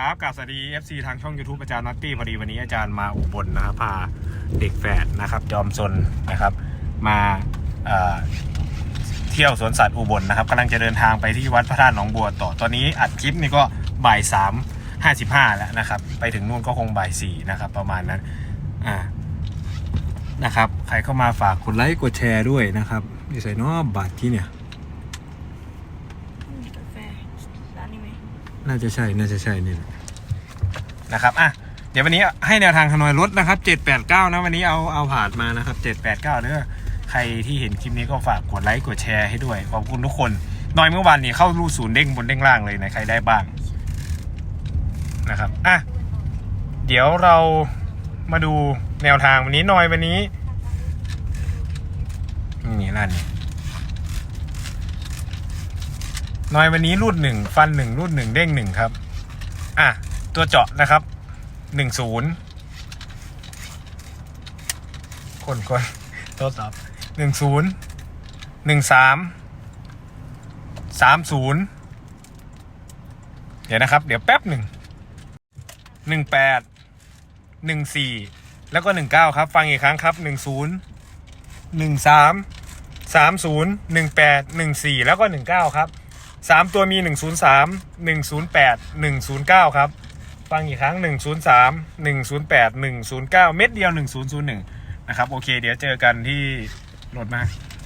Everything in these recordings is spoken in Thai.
ครับกาบสวัสดี FC ทางช่อง YouTube อาจารย์น็อตตี้พอดีวันนี้อาจารย์มาอุบลนะครับพาเด็กแฝดนะครับจอมซนนะครับมาเอ่อเที่ยวสวนสัตว์อุบลนะครับกำลังจะเดินทางไปที่วัดพระธาตุหนองบัวต่อตอนนี้อัดคลิปนี่ก็บ่ายสามห้าสิบห้าแล้วนะครับ ไปถึงนู่นก็คงบ่ายสี่นะครับประมาณนั้นอ่านะครับ ใครเข้ามาฝากกดไลค์กดแชร์ด้วยนะครับอยู่ใส่เนอบัตรที่เนี่ย อืมกาแฟร้านนี้ไหม น่าจะใช่น่าจะใช่นี่แหละนะครับอะเดี๋ยววันนี้ให้แนวทางขนอยรถนะครับ 789 นะวันนี้เอาเอาผ่านมานะครับ 789เด้อใครที่เห็นคลิปนี้ก็ฝากกดไลค์กดแชร์ให้ด้วย ขอบคุณทุกคนน้อยเมื่อวานนี้เข้ารูศูนย์เด้งบนเด้งล่างเลยนะใครได้บ้างนะครับอะเดี๋ยวเรามาดูแนวทางวันนี้หน่อยวันนี้นี่ร้านนี้ น้อยวันนี้รูดหนึ่งฟันหนึ่งรูดหนึ่งเด้งหนึ่งครับ อะ ตัวเจาะนะครับหนึ่งศูนย์คนคนตัวตอบหนึ่งศูนย์หนึ่งสามสามศูนย์เดี๋ยวนะครับ เดี๋ยวแป๊บหนึ่งหนึ่งแปดหนึ่งสี่แล้วก็หนึ่งเก้าครับ ฟังอีกครั้งครับหนึ่งศูนย์หนึ่งสามสามศูนย์หนึ่งแปดหนึ่งสี่แล้วก็หนึ่งเก้าครับ สามตัวมีหนึ่งศูนย์สามหนึ่งศูนย์แปดหนึ่งศูนย์เก้าครับฟังอีกครั้งหนึ่งศูนย์สามหนึ่งศูนย์แปดหนึ่งศูนย์เก้าเม็ดเดียวหนึ่งศูนย์ศูนย์หนึ่งนะครับโอเค เดี๋ยวเจอกันที่รถมา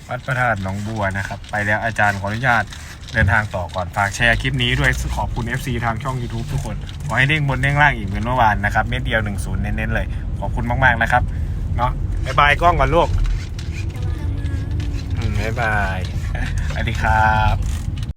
วัดพระธาตุหนองบัวนะครับ ไปแล้วอาจารย์ขออนุญาตเดินทางต่อก่อนฝากแชร์คลิปนี้ด้วยขอบคุณ FC ทางช่อง YouTube ทุกคน ขอให้เด้งบนเด้งล่างอีกเหมือนเมื่อวานนะครับ เม็ดเดียว 10 เน้นๆเลย ขอบคุณมาก ๆ นะครับ เนาะบ๊ายบายกล้องก่อนลูกอืมบ๊ายบายสวัสดีครับ